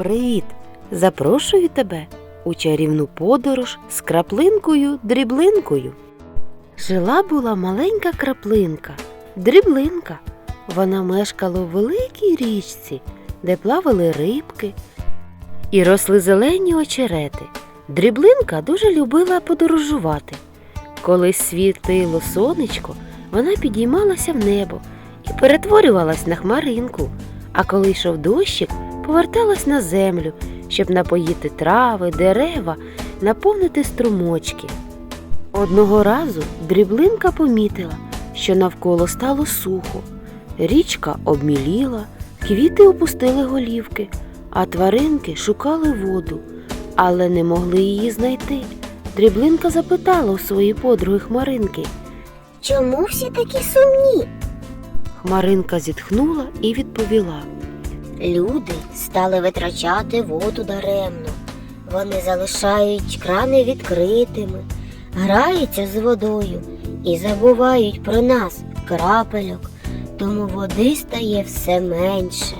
Привіт! Запрошую тебе у чарівну подорож з краплинкою дріблинкою. Жила була маленька краплинка, дріблинка. Вона мешкала у великій річці, де плавали рибки і росли зелені очерети. Дріблинка дуже любила подорожувати. Коли світило сонечко, вона підіймалася в небо і перетворювалась на хмаринку, а коли йшов дощик, поверталась на землю, щоб напоїти трави, дерева, наповнити струмочки. Одного разу дріблинка помітила, що навколо стало сухо. Річка обміліла, квіти опустили голівки, а тваринки шукали воду, але не могли її знайти. Дріблинка запитала у своєї подруги Хмаринки. Чому всі такі сумні? Хмаринка зітхнула і відповіла. Люди стали витрачати воду даремно. Вони залишають крани відкритими, граються з водою і забувають про нас, крапельок, тому води стає все менше.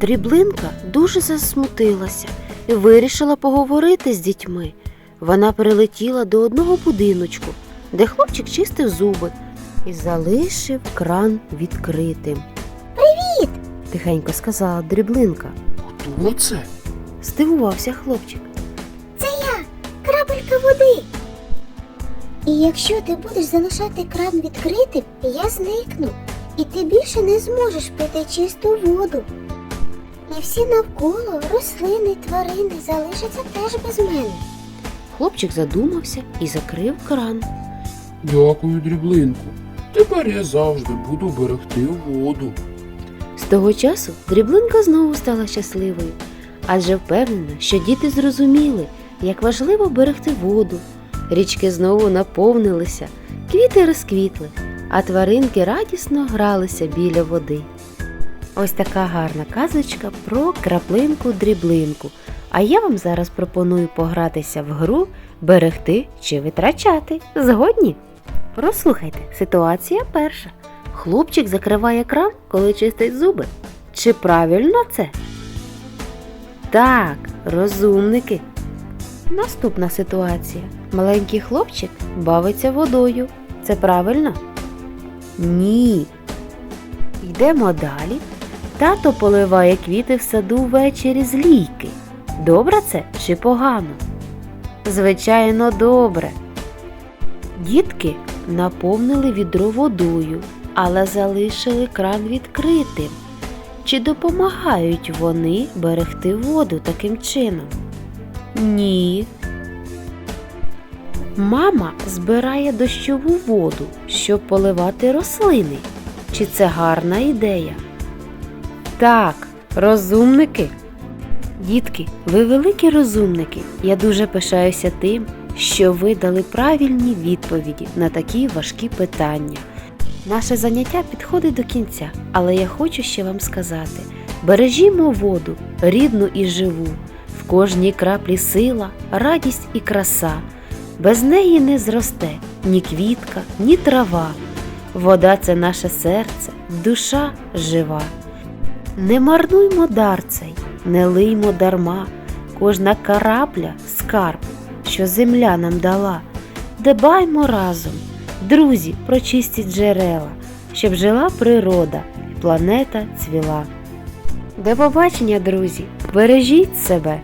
Дріблинка дуже засмутилася і вирішила поговорити з дітьми. Вона прилетіла до одного будиночку, де хлопчик чистив зуби і залишив кран відкритим. Тихенько сказала дріблинка. Хто це? Здивувався хлопчик. Це я, крапелька води. І якщо ти будеш залишати кран відкритим, я зникну, і ти більше не зможеш пити чисту воду. І всі навколо рослини, тварини залишаться теж без мене. Хлопчик задумався і закрив кран. Дякую, дріблинку. Тепер я завжди буду берегти воду. Того часу дріблинка знову стала щасливою, адже впевнена, що діти зрозуміли, як важливо берегти воду. Річки знову наповнилися, квіти розквітли, а тваринки радісно гралися біля води. Ось така гарна казочка про краплинку дріблинку. А я вам зараз пропоную погратися в гру берегти чи витрачати. Згодні? Прослухайте, ситуація перша. Хлопчик закриває кран, коли чистить зуби. Чи правильно це? Так, розумники. Наступна ситуація. Маленький хлопчик бавиться водою. Це правильно? Ні. Йдемо далі. Тато поливає квіти в саду ввечері з лійки. Добре це чи погано? Звичайно, добре. Дітки наповнили відро водою, але залишили кран відкритим. Чи допомагають вони берегти воду таким чином? Ні. Мама збирає дощову воду, щоб поливати рослини. Чи це гарна ідея? Так, розумники. Дітки, ви великі розумники. Я дуже пишаюся тим, що ви дали правильні відповіді на такі важкі питання. Наше заняття підходить до кінця, але я хочу ще вам сказати: бережімо воду, рідну і живу, в кожній краплі сила, радість і краса. Без неї не зросте ні квітка, ні трава. Вода це наше серце, душа жива. Не марнуймо дар цей, не лиймо дарма, кожна карапля скарб, що земля нам дала. Дбаймо разом, друзі, прочистіть джерела, щоб жила природа і планета цвіла. До побачення, друзі! Бережіть себе!